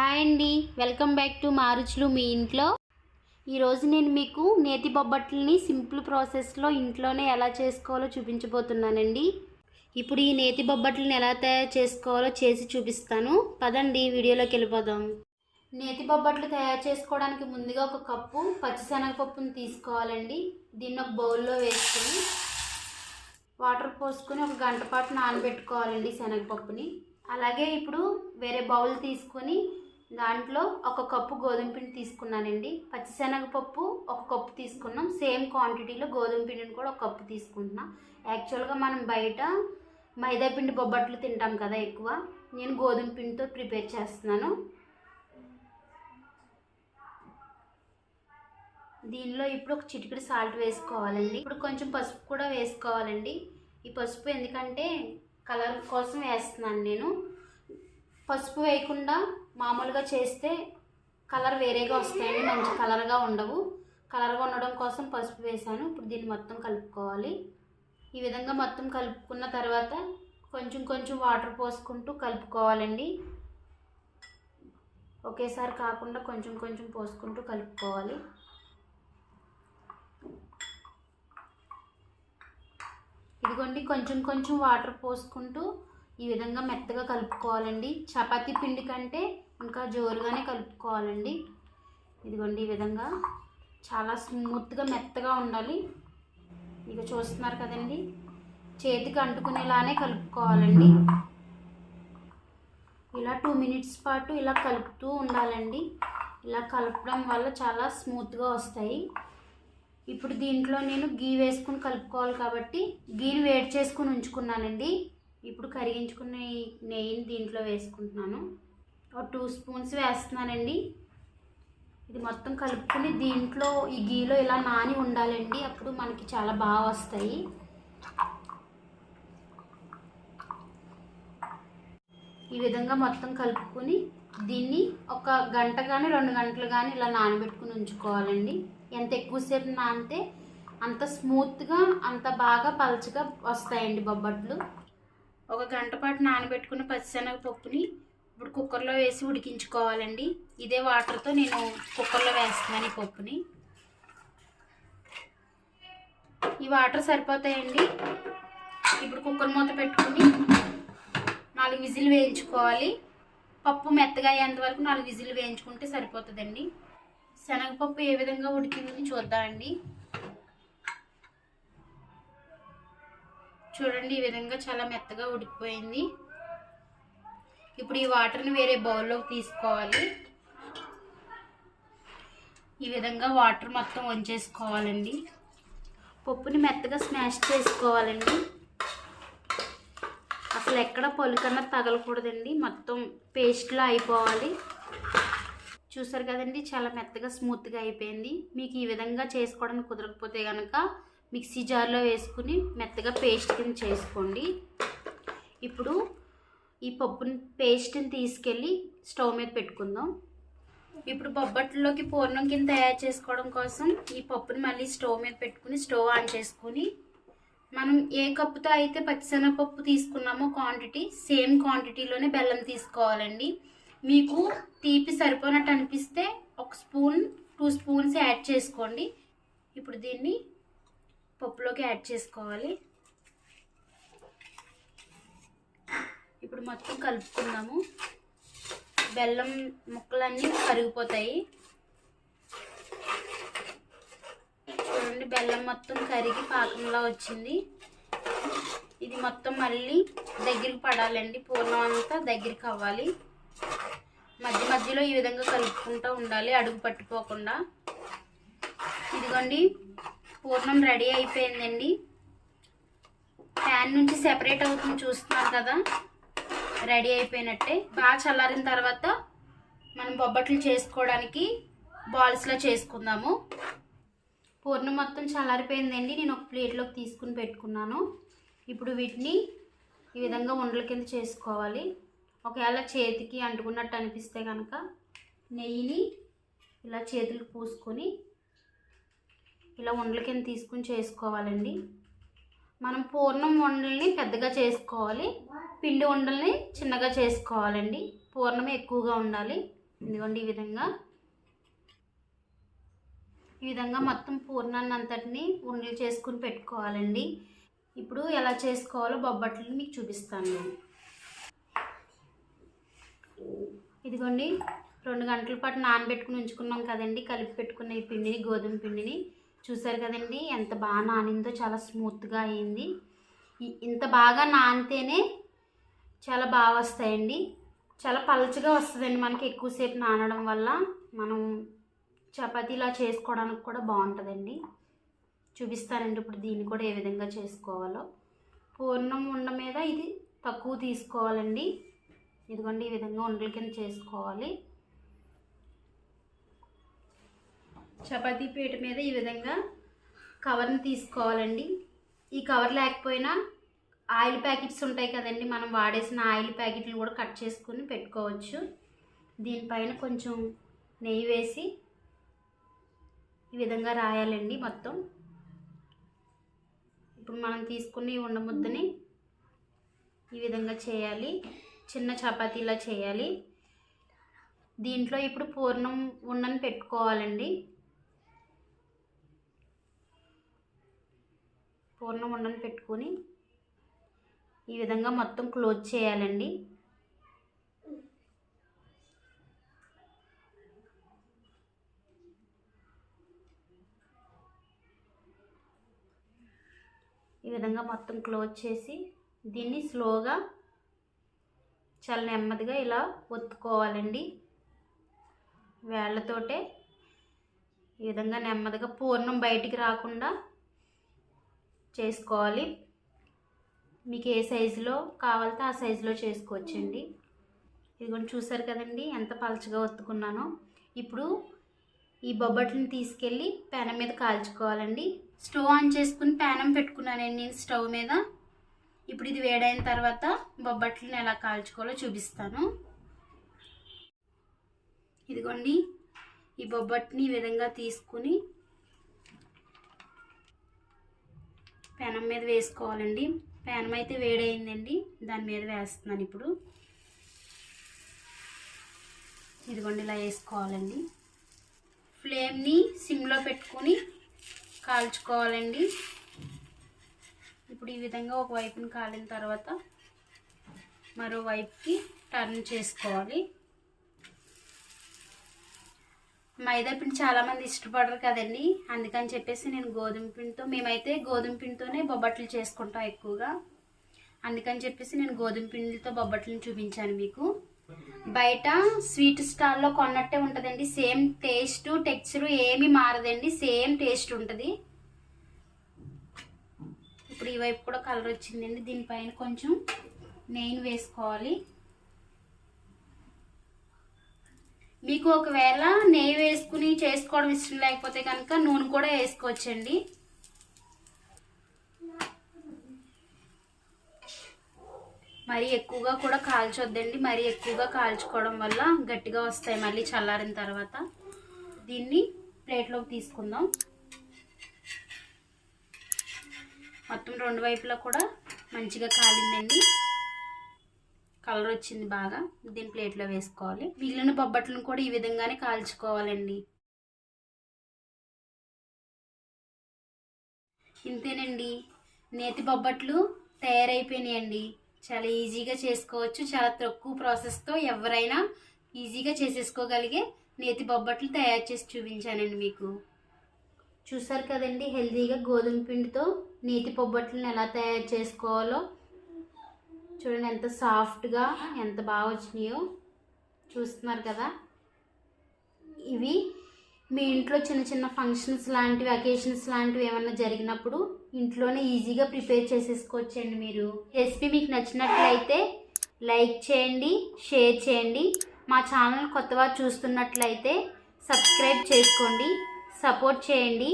Hi అండి. Welcome back to మారుచులు మీ ఇంట్లో. ఈరోజు నేను మీకు నేతి బొబ్బట్లని సింపుల్ ప్రాసెస్లో ఇంట్లోనే ఎలా చేసుకోవాలో చూపించబోతున్నానండి. ఇప్పుడు ఈ నేతి బొబ్బట్లని ఎలా తయారు చేసుకోవాలో చేసి చూపిస్తాను. పదండి వీడియోలోకి వెళ్ళిపోదాం. నేతి బొబ్బట్లు తయారు చేసుకోవడానికి ముందుగా ఒక కప్పు పచ్చిశనగపప్పును తీసుకోవాలండి. దీన్ని ఒక బౌల్లో వేసుకొని వాటర్ పోసుకొని ఒక గంట పాటు నానబెట్టుకోవాలండి శనగపప్పుని. అలాగే ఇప్పుడు వేరే బౌల్ తీసుకొని దాంట్లో ఒక కప్పు గోధుమ పిండి తీసుకున్నానండి. పచ్చిశనగపప్పు ఒక కప్పు తీసుకున్నాం. సేమ్ క్వాంటిటీలో గోధుమ పిండిని కూడా ఒక కప్పు తీసుకుంటున్నాం. యాక్చువల్గా మనం బయట మైదా పిండి బొబ్బట్లు తింటాం కదా ఎక్కువ. నేను గోధుమ పిండితో ప్రిపేర్ చేస్తున్నాను. దీనిలో ఇప్పుడు ఒక చిటికెడు సాల్ట్ వేసుకోవాలండి. ఇప్పుడు కొంచెం పసుపు కూడా వేసుకోవాలండి. ఈ పసుపు ఎందుకంటే కలర్ కోసం వేస్తున్నాను నేను. పసుపు వేయకుండా మామూలుగా చేస్తే కలర్ వేరేగా వస్తాయండి మంచి కలర్గా ఉండవు. కలర్గా ఉండడం కోసం పసుపు వేసాను. ఇప్పుడు దీన్ని మొత్తం కలుపుకోవాలి. ఈ విధంగా మొత్తం కలుపుకున్న తర్వాత కొంచెం కొంచెం వాటర్ పోసుకుంటూ కలుపుకోవాలండి. ఒకేసారి కాకుండా కొంచెం కొంచెం పోసుకుంటూ కలుపుకోవాలి. ఇదిగోండి కొంచెం కొంచెం వాటర్ పోసుకుంటూ ఈ విధంగా మెత్తగా కలుపుకోవాలండి. చపాతీ పిండి కంటే ఇంకా జోరుగానే కలుపుకోవాలండి. ఇదిగోండి ఈ విధంగా చాలా స్మూత్గా మెత్తగా ఉండాలి. ఇక చూస్తున్నారు కదండి చేతికి అంటుకునేలానే కలుపుకోవాలండి. ఇలా టూ మినిట్స్ పాటు ఇలా కలుపుతూ ఉండాలండి. ఇలా కలపడం వల్ల చాలా స్మూత్గా వస్తాయి. ఇప్పుడు దీంట్లో నేను గీ వేసుకుని కలుపుకోవాలి కాబట్టి గీని వేడి చేసుకుని ఉంచుకున్నానండి. ఇప్పుడు కరిగించుకున్న నెయ్యిని దీంట్లో వేసుకుంటున్నాను. ఒక టూ స్పూన్స్ వేస్తున్నానండి. ఇది మొత్తం కలుపుకుని దీంట్లో ఈ గీలో ఇలా నాని ఉండాలండి. అప్పుడు మనకి చాలా బాగా వస్తాయి. ఈ విధంగా మొత్తం కలుపుకొని దీన్ని ఒక గంట కానీ రెండు గంటలు కానీ ఇలా నానబెట్టుకుని ఉంచుకోవాలండి. ఎంత ఎక్కువసేపు నానితే అంత స్మూత్గా అంత బాగా పలచగా వస్తాయండి బొబ్బట్లు. ఒక గంట పాటు నానబెట్టుకున్న పచ్చిశనగ పప్పుని ఇప్పుడు కుక్కర్లో వేసి ఉడికించుకోవాలండి. ఇదే వాటర్తో నేను కుక్కర్లో వేస్తున్నాను ఈ పప్పుని. ఈ వాటర్ సరిపోతాయండి. ఇప్పుడు కుక్కర్ మూత పెట్టుకుని నాలుగు విజిల్ వేయించుకోవాలి. పప్పు మెత్తగా అయ్యేంత వరకు నాలుగు విజిల్ వేయించుకుంటే సరిపోతుందండి. శనగపప్పు ఏ విధంగా ఉడికిందని చూద్దామండి. చూడండి ఈ విధంగా చాలా మెత్తగా ఉడికిపోయింది. ఇప్పుడు ఈ వాటర్ని వేరే బౌల్లోకి తీసుకోవాలి. ఈ విధంగా వాటర్ మొత్తం వంచేసుకోవాలండి. పప్పుని మెత్తగా స్మాష్ చేసుకోవాలండి. అసలు ఎక్కడ పలుకన్నా తగలకూడదండి. మొత్తం పేస్ట్లో అయిపోవాలి. చూసారు కదండి చాలా మెత్తగా స్మూత్గా అయిపోయింది. మీకు ఈ విధంగా చేసుకోవడానికి కుదరకపోతే కనుక మిక్సీ జార్లో వేసుకుని మెత్తగా పేస్ట్ కింద చేసుకోండి. ఇప్పుడు ఈ పప్పుని పేస్ట్ని తీసుకెళ్ళి స్టవ్ మీద పెట్టుకుందాం. ఇప్పుడు బొబ్బట్లోకి పూర్ణం కింద తయారు చేసుకోవడం కోసం ఈ పప్పుని మళ్ళీ స్టవ్ మీద పెట్టుకుని స్టవ్ ఆన్ చేసుకుని మనం ఏ కప్పుతో అయితే పచ్చిశనగపప్పు తీసుకున్నామో క్వాంటిటీ సేమ్ క్వాంటిటీలోనే బెల్లం తీసుకోవాలండి. మీకు తీపి సరిపోనట్టు అనిపిస్తే ఒక స్పూన్ టూ స్పూన్స్ యాడ్ చేసుకోండి. ఇప్పుడు దీన్ని పప్పులోకి యాడ్ చేసుకోవాలి. ఇప్పుడు మొత్తం కలుపుకుందాము. బెల్లం ముక్కలన్నీ కరిగిపోతాయి. చూడండి బెల్లం మొత్తం కరిగి పాకంలా వచ్చింది. ఇది మొత్తం మళ్ళీ దగ్గరికి పడాలండి. పూర్ణం అంతా దగ్గరికి అవ్వాలి. మధ్య మధ్యలో ఈ విధంగా కలుపుకుంటూ ఉండాలి అడుగు పట్టుకోకుండా. ఇదిగోండి పూర్ణం రెడీ అయిపోయిందండి. ప్యాన్ నుంచి సెపరేట్ అవుతుంది చూస్తున్నారు కదా. రెడీ అయిపోయినట్టే. బాగా చల్లారిన తర్వాత మనం బొబ్బట్లు చేసుకోవడానికి బాల్స్లో చేసుకుందాము. పూర్ణం మొత్తం చల్లారిపోయిందండి. నేను ఒక ప్లేట్లోకి తీసుకుని పెట్టుకున్నాను. ఇప్పుడు వీటిని ఈ విధంగా ఉండల కింద చేసుకోవాలి. ఒకవేళ చేతికి అంటుకున్నట్టు అనిపిస్తే కనుక నెయ్యిని ఇలా చేతులకు పూసుకొని ఇలా ఉండల కింద తీసుకుని చేసుకోవాలండి. మనం పూర్ణం ఉండల్ని పెద్దగా చేసుకోవాలి. పిండి ఉండల్ని చిన్నగా చేసుకోవాలండి. పూర్ణమే ఎక్కువగా ఉండాలి. ఎందుకంటే ఈ విధంగా. ఈ విధంగా మొత్తం పూర్ణాన్ని అంతటిని ఉండలు చేసుకుని పెట్టుకోవాలండి. ఇప్పుడు ఎలా చేసుకోవాలో బొబ్బట్లు మీకు చూపిస్తాను. నేను ఇదిగోండి రెండు గంటల పాటు నానబెట్టుకుని ఉంచుకున్నాం కదండి. కలిపి పెట్టుకున్న ఈ పిండిని గోధుమ పిండిని చూసారు కదండి ఎంత బాగా నానిందో చాలా స్మూత్గా అయింది. ఇంత బాగా నానితేనే చాలా బాగా వస్తాయండి. చాలా పలచగా వస్తుందండి మనకి ఎక్కువసేపు నానడం వల్ల. మనం చపాతీలా చేసుకోవడానికి కూడా బాగుంటుందండి. చూపిస్తానండి ఇప్పుడు దీన్ని కూడా ఏ విధంగా చేసుకోవాలో. పూర్ణం ఉండ మీద ఇది తక్కువ తీసుకోవాలండి. ఇదిగోండి ఈ విధంగా ఉండల కింద చేసుకోవాలి. చపాతీ పీట మీద ఈ విధంగా కవర్ని తీసుకోవాలండి. ఈ కవర్ లేకపోయినా ఆయిల్ ప్యాకెట్స్ ఉంటాయి కదండి మనం వాడేసిన ఆయిల్ ప్యాకెట్లు కూడా కట్ చేసుకుని పెట్టుకోవచ్చు. దీనిపైన కొంచెం నెయ్యి వేసి ఈ విధంగా రాయాలండి మొత్తం. ఇప్పుడు మనం తీసుకున్న ఈ ఉండముద్దని ఈ విధంగా చేయాలి. చిన్న చపాతీలా చేయాలి. దీంట్లో ఇప్పుడు పూర్ణం ఉండని పెట్టుకోవాలండి. పూర్ణం ఉండని పెట్టుకొని ఈ విధంగా మొత్తం క్లోజ్ చేయాలండి. ఈ విధంగా మొత్తం క్లోజ్ చేసి దీన్ని స్లోగా చాలా నెమ్మదిగా ఇలా ఒత్తుకోవాలండి. వేళ్ళతోటే ఈ విధంగా నెమ్మదిగా పూర్ణం బయటికి రాకుండా చేసుకోవాలి. మీకు ఏ సైజులో కావాలితే ఆ సైజులో చేసుకోవచ్చండి. ఇదిగోండి చూసారు కదండి ఎంత పలచగా ఒత్తుకున్నానో. ఇప్పుడు ఈ బొబ్బట్లని తీసుకెళ్ళి పెనం మీద కాల్చుకోవాలండి. స్టవ్ ఆన్ చేసుకుని పెనం పెట్టుకున్నానండి నేను స్టవ్ మీద. ఇప్పుడు ఇది వేడైన తర్వాత బొబ్బట్లని ఎలా కాల్చుకోవాలో చూపిస్తాను. ఇదిగోండి ఈ బొబ్బట్ని ఈ విధంగా తీసుకుని పెనం మీద వేసుకోవాలండి. పెనం అయితే వేడైందండి. దాని మీద వేస్తున్నాను ఇప్పుడు. ఇదిగోండి ఇలా వేసుకోవాలండి. ఫ్లేమ్ని సిమ్లో పెట్టుకొని కాల్చుకోవాలండి. ఇప్పుడు ఈ విధంగా ఒక వైపుని కాలిన తర్వాత మరో వైపుకి టర్న్ చేసుకోవాలి. మైదా పిండి చాలామంది ఇష్టపడరు కదండి. అందుకని చెప్పేసి నేను గోధుమ పిండితో మేమైతే గోధుమ పిండితోనే బొబ్బట్లు చేసుకుంటాం ఎక్కువగా. అందుకని చెప్పేసి నేను గోధుమ పిండితో బొబ్బట్లను చూపించాను మీకు. బయట స్వీట్ స్టాల్లో కొన్నట్టే ఉంటుందండి. సేమ్ టేస్ట్ టెక్స్చర్ ఏమీ మారదండి. సేమ్ టేస్ట్ ఉంటుంది. ఇప్పుడు ఈ వైపు కూడా కలర్ వచ్చిందండి. దీనిపైన కొంచెం నెయ్యి వేసుకోవాలి. మీకు ఒకవేళ నెయ్యి వేసుకుని చేసుకోవడం ఇష్టం లేకపోతే కనుక నూనె కూడా వేసుకోవచ్చండి. మరి ఎక్కువగా కూడా కాల్చొద్దండి. మరీ ఎక్కువగా కాల్చుకోవడం వల్ల గట్టిగా వస్తాయి మళ్ళీ చల్లారిన తర్వాత. దీన్ని ప్లేట్లోకి తీసుకుందాం. మొత్తం రెండు వైపులా కూడా మంచిగా కాలిందండి. కలర్ వచ్చింది బాగా. దీని ప్లేట్లో వేసుకోవాలి. మిగిలిన బొబ్బట్లను కూడా ఈ విధంగానే కాల్చుకోవాలండి. ఇంతేనండి. నేతి బొబ్బట్లు తయారైపోయినాయండి. చాలా ఈజీగా చేసుకోవచ్చు. చాలా తక్కువ ప్రాసెస్తో ఎవరైనా ఈజీగా చేసేసుకోగలిగే నేతి బొబ్బట్లు తయారు చేసి చూపించానండి మీకు. చూసారు కదండి హెల్తీగా గోధుమ పిండితో నేతి బొబ్బట్లను ఎలా తయారు చేసుకోవాలో. చూడండి ఎంత సాఫ్ట్గా ఎంత బాగా వచ్చినాయో చూస్తున్నారు కదా. ఇవి మీ ఇంట్లో చిన్న చిన్న ఫంక్షన్స్ లాంటివి అకేషన్స్ లాంటివి ఏమన్నా జరిగినప్పుడు ఇంట్లోనే ఈజీగా ప్రిపేర్ చేసేసుకోవచ్చండి మీరు. రెసిపీ మీకు నచ్చినట్లయితే లైక్ చేయండి షేర్ చేయండి. మా ఛానల్ కొత్తగా చూస్తున్నట్లయితే సబ్స్క్రైబ్ చేసుకోండి సపోర్ట్ చేయండి.